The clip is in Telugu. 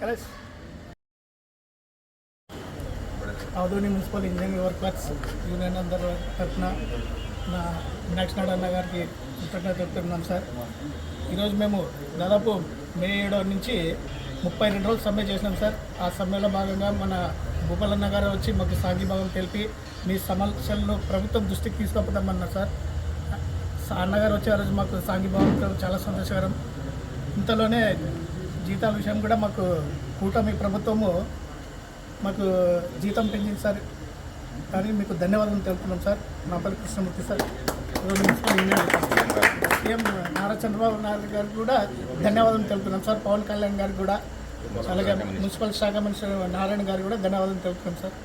collect Adoni municipal engineering workers union అందరి తరఫున నా మీనాక్షి అన్న గారికి కృతజ్ఞత చెప్తున్నాం సార్. ఈరోజు మేము దాదాపు మే ఏడో నుంచి ముప్పై రెండు రోజులు సమ్మె చేసినాం సార్. ఆ సమ్మెలో భాగంగా మన భూపాలన్న గారు వచ్చి మాకు సాంఘీభావం తెలిపి మీ సమస్యలను ప్రభుత్వం దృష్టికి తీసుకుపోతామన్నారు సార్. అన్నగారు వచ్చే ఆ రోజు మాకు సాంఘీభావంతో చాలా సంతోషకరం. ఇంతలోనే జీతాల విషయం కూడా మాకు కూటమి ప్రభుత్వము మాకు జీతం పెంచింది సార్. కానీ మీకు ధన్యవాదాలు తెలుపుతున్నాం సార్. నా పేరు కృష్ణమూర్తి సార్. సీఎం నారా చంద్రబాబు నాయుడు గారికి కూడా ధన్యవాదాలు తెలుపుతున్నాం సార్. పవన్ కళ్యాణ్ గారికి కూడా అలాగే మున్సిపల్ శాఖ మంత్రి నారాయణ గారికి కూడా ధన్యవాదాలు తెలుపుతున్నాం సార్.